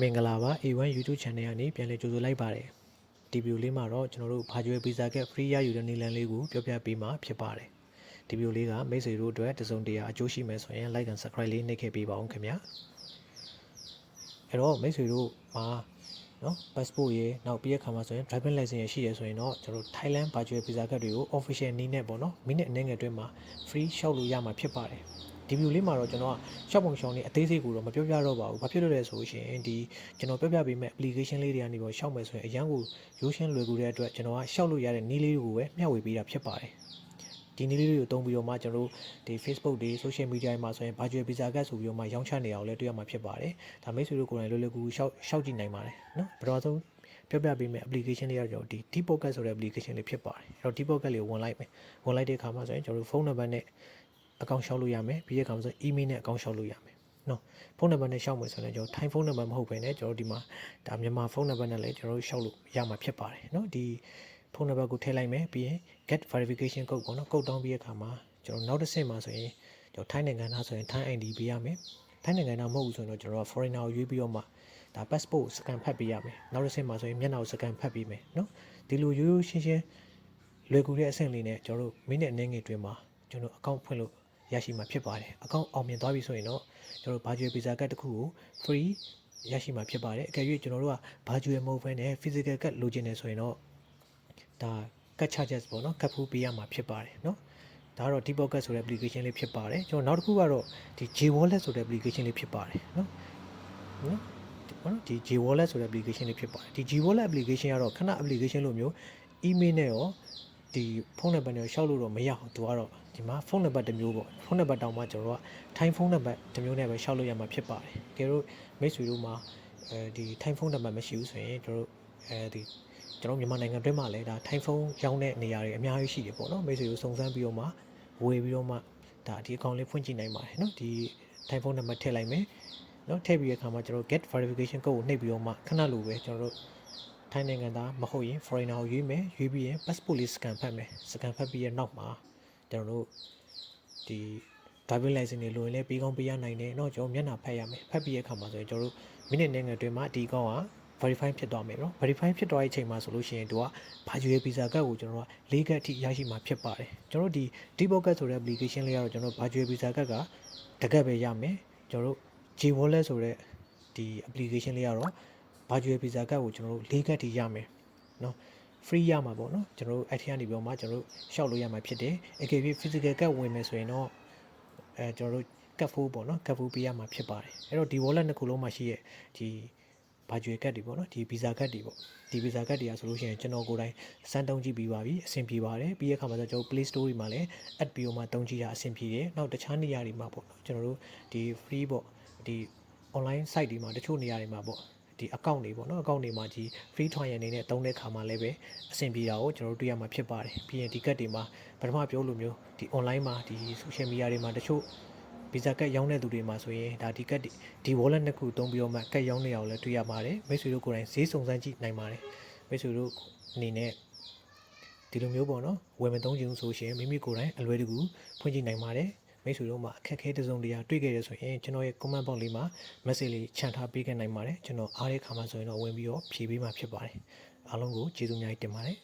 မင်္ဂလာပါ A1 YouTube Channel ကနေပြန်လည်ကြိုဆိုလိုက်ပါတယ်ဒီဗီဒီယိုလေးမှာတော့ကျွန်တော်တို့ဘာကျွဲဗီဇာကက် free ရယူတဲ့နည်းလမ်းလေးကိုပြောပြပေးမှာဖြစ်ပါတယ်ဒီဗီဒီယိုလေးကမိတ်ဆွေတို့အတွက်တစုံတရာအကျိုးရှိမယ်ဆိုရင် like and subscribe လေးနှိပ်ခဲ့ပေးပါအောင်ခင်ဗျာအဲ့တော့မိတ်ဆွေတို့မှာနော် passport ရေနောက်ပြီးရခါမှာဆိုရင် driving license ရရှိရဆိုရင်တော့ကျွန်တော်တို့ Thailand virtual visa card တွေကို official နည်းနဲ့ပေါ့နော်မိနစ်အနည်းငယ်အတွင်းမှာ free ရှောက်လို့ရမှာဖြစ်ပါတယ် ဒီဗီဒီယိုလေးမှာတော့ကျွန်တော်ကရှောက်ပုံရှောင်းနေအသေးစိတ်ကိုတော့မပြောပြတော့ပါဘူး။ဘာဖြစ်လို့လဲဆိုရှင်ဒီကျွန်တော်ပြောပြပေးမဲ့ application လေးတွေကနေပေါ့ရှောက်မယ်ဆိုရင်အရန်ကိုရိုးရှင်းလွယ်ကူတဲ့အတွက်ကျွန်တော်ကရှောက်လို့ရတဲ့နည်းလေးတွေကိုပဲမျှဝေပေးတာဖြစ်ပါတယ်။ဒီနည်းလေးတွေကိုသုံးပြီးတော့မှကျွန်တော်တို့ဒီ Facebook တွေ social media တွေမှာဆိုရင် virtual visa card ဆိုပြီးတော့မှရောင်းချနေအောင်လည်းတွေ့ရမှာဖြစ်ပါတယ်။ဒါမိတ်ဆွေတို့ကိုယ်တိုင်လွယ်လွယ်ကူကူရှောက်ရှောက်ကြည့်နိုင်ပါတယ်နော်။ပထမဆုံးပြောပြပေးမယ့် application လေးကတော့ဒီ Deep Pocket ဆိုတဲ့ application လေးဖြစ်ပါတယ်။အဲ့တော့ Deep Pocket လေးကိုဝင်လိုက်မယ်။ဝင်လိုက်တဲ့အခါမှာဆိုရင်ကျွန်တော်တို့ဖုန်းနံပါတ်နဲ့ အကောင့်လျှောက်လို့ရမယ်ပြီးတဲ့အခါမှာဆို email နဲ့အကောင့်လျှောက်လို့ရမယ်နော်ဖုန်းနံပါတ်နဲ့လျှောက်မယ်ဆိုရင်ကျွန်တော် time ဖုန်းနံပါတ်မဟုတ်ဘဲနဲ့ကျွန်တော်ဒီမှာဒါမြန်မာဖုန်းနံပါတ်နဲ့လည်းကျွန်တော်တို့လျှောက်လို့ရမှာဖြစ်ပါတယ်နော်ဒီဖုန်းနံပါတ်ကိုထည့်လိုက်မယ်ပြီးရင် get verification code ပေါ့နော်ကုတ်တောင်းပြီးတဲ့အခါမှာကျွန်တော်နောက်တစ်ဆင့်မှာဆိုရင်ကျွန်တော်ထိုင်းနိုင်ငံသားဆိုရင် Thai ID ပေးရမယ်ထိုင်းနိုင်ငံသားမဟုတ်ဘူးဆိုရင်တော့ကျွန်တော်က foreigner ကိုရွေးပြီးတော့မှဒါ passport စကန်ဖတ်ပေးရမယ်နောက်တစ်ဆင့်မှာဆိုရင်မျက်နှာကိုစကန်ဖတ်ပေးမယ်နော်ဒီလိုရိုးရိုးရှင်းရှင်းလွယ်ကူတဲ့အဆင့်လေးနဲ့ကျွန်တော်တို့မိနစ်အနည်းငယ်အတွင်းမှာကျွန်တော်အကောင့်ဖွင့်လို့ ရရှိမှာဖြစ်ပါတယ်အကောင့်အောင်မြင်သွားပြီဆိုရင်တော့ကျွန်တော် virtual visa card တစ်ခုကို free ရရှိမှာဖြစ်ပါတယ်အကယ်၍ကျွန်တော်တို့က virtual မဟုတ်ဘဲနဲ့ physical card လိုချင်တယ်ဆိုရင်တော့ဒါ card charges ပေါ့နော် card ဖူးပေးရမှာဖြစ်ပါတယ်နော်ဒါကတော့ Deep Pocket ဆိုတဲ့ application လေးဖြစ်ပါတယ်ကျွန်တော်နောက်တစ်ခုကတော့ဒီ J Wallet ဆိုတဲ့ application လေးဖြစ်ပါတယ်နော်နော်ဘာလို့ဒီ J Wallet ဆိုတဲ့ application လေးဖြစ်ပါတယ်ဒီ J Wallet application ကတော့ခဏ application လိုမျိုး email နဲ့ရော ဒီဖုန်းနံပါတ်နဲ့ရှောက်လို့တော့မရအောင်သူကတော့ဒီမှာဖုန်းနံပါတ်တစ်မျိုးပေါ့ဖုန်းနံပါတ်တောင်မှကျွန်တော်တို့ကထိုင်းဖုန်းနံပါတ်တစ်မျိုးနဲ့ပဲရှောက်လို့ရမှာဖြစ်ပါတယ်ကဲတို့မိတ်ဆွေတို့မှာအဲဒီထိုင်းဖုန်းနံပါတ်မရှိဘူးဆိုရင်ကျွန်တော်တို့အဲဒီကျွန်တော်မြန်မာနိုင်ငံတွင်းမှာလည်းဒါထိုင်းဖုန်းရောင်းတဲ့နေရာတွေအများကြီးရှိတယ်ပေါ့နော်မိတ်ဆွေတို့စုံစမ်းပြီးတော့မှဝေပြီးတော့မှဒါဒီအကောင့်လေးဖွင့်ကြည့်နိုင်ပါတယ်နော်ဒီထိုင်းဖုန်းနံပါတ်ထည့်လိုက်မယ်နော်ထည့်ပြီးတဲ့အခါမှာကျွန်တော် get verification code ကိုနှိပ်ပြီးတော့မှခဏလိုပဲကျွန်တော်တို့ ထိုင်းနိုင်ငံသားမဟုတ်ရင် foreigner ကိုရွေးမယ်ရွေးပြီးရင် passport လေး scan ဖတ်မယ် scan ဖတ်ပြီးရနောက်မှာကျွန်တော်တို့ဒီ driving license တွေလိုရင်လည်းပေးကောင်းပေးရနိုင်တယ်เนาะကျွန်တော်မျက်နှာဖတ်ရမယ်ဖတ်ပြီးရခါမှာဆိုရင်ကျွန်တော်တို့မိနစ်နဲ့ငယ်အတွင်းမှာဒီအကောင့်က verify ဖြစ်သွားမယ်เนาะ verify ဖြစ်သွားတဲ့အချိန်မှာဆိုလို့ရှိရင်သူကဘာကျွေး visa card ကိုကျွန်တော်က၄ကတ်အထိရရှိမှာဖြစ်ပါတယ်ကျွန်တော်တို့ဒီ deep pocket ဆိုတဲ့ application လေးကတော့ကျွန်တော်ဘာကျွေး visa card ကတကက်ပဲရမယ်ကျွန်တော်တို့ J wallet ဆိုတဲ့ဒီ application လေးကတော့ virtual visa card ကိုကျွန်တော်တို့၄ကတ်ထိရမယ်နော် free ရမှာပေါ့နော်ကျွန်တော်တို့အဲ့ထက်ကနေပြီးတော့မှကျွန်တော်တို့ရှောက်လို့ရမှာဖြစ်တယ်အကယ်၍ physical card ဝင်မယ်ဆိုရင်တော့အဲကျွန်တော်တို့ကတ်ဖိုးပေါ့နော်ကတ်ဖိုးပေးရမှာဖြစ်ပါတယ်အဲ့တော့ဒီ wallet နှစ်ခုလုံးမှာရှိရဲ့ဒီ virtual card တွေပေါ့နော်ဒီ visa card တွေပေါ့ဒီ visa card တွေအားဆိုလို့ရှိရင်ကျွန်တော်ကိုယ်တိုင်စမ်းတုံးကြည့်ပြီးပါပြီအဆင်ပြေပါတယ်ပြီးရခါမှာဆိုကျွန်တော် Play Store တွေမှာလည်း app ပြီးတော့မှတုံးကြည့်တာအဆင်ပြေတယ်နောက်တခြားနေရာတွေမှာပေါ့နော်ကျွန်တော်တို့ဒီ free ပေါ့ဒီ online site တွေမှာတချို့နေရာတွေမှာပေါ့ ဒီ account တွေပေါ့နော် account တွေမှာဒီ free trial အနေနဲ့တုံးတဲ့ခါမှာလည်းပဲအဆင်ပြေတာကိုကျွန်တော်တို့တွေ့ရမှာဖြစ်ပါတယ်ပြီးရင်ဒီကတ်တွေမှာပထမပြောလိုမျိုးဒီ online မှာဒီ social media တွေမှာတချို့ visa ကတ်ရောင်းတဲ့သူတွေမှာဆိုရင်ဒါဒီကတ်ဒီ wallet နှစ်ခုသုံးပြီးတော့မှကတ်ရောင်းနေအောင်လည်းတွေ့ရပါတယ်မိတ်ဆွေတို့ကိုယ်တိုင်ဈေးစုံစမ်းကြည့်နိုင်ပါတယ်မိတ်ဆွေတို့အနေနဲ့ဒီလိုမျိုးပေါ့နော်ဝယ်မသုံးချင်ဘူးဆိုရှင်မိမိကိုယ်တိုင်အလွယ်တကူဖွင့်ကြည့်နိုင်ပါတယ် မိတ်ဆွေတို့မှာအခက်အခဲတစ်စုံတရာတွေ့ခဲ့ရဆိုရင်ကျွန်တော်ရဲ့ comment box လေးမှာ message လေးချန်ထားပေးခဲ့နိုင်ပါတယ်ကျွန်တော်အားတဲ့ခါမှာဆိုရင်တော့ဝင်ပြီးတော့ဖြည့်ပေးမှာဖြစ်ပါတယ်အားလုံးကိုကျေးဇူးအများကြီးတင်ပါတယ်